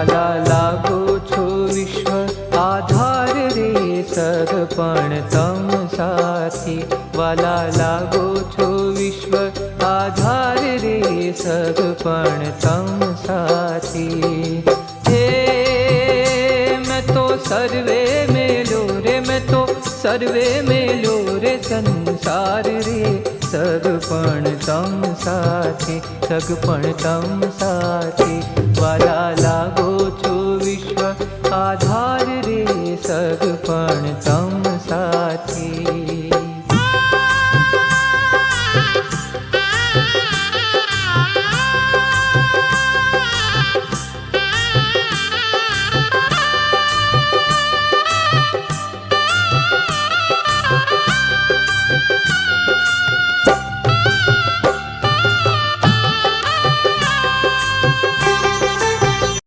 लाला लागो छो विश्व आधार रे सगपण तम साथी। वाला लागो छो विश्व आधार रे सगपण तम साथी। हे, मैं तो सर्वे मेलो रे, मैं तो सर्वे मेलो रे, संसार रे सगपण तम साथी, सगपण तम साथी। આધાર રે સગપણ તમ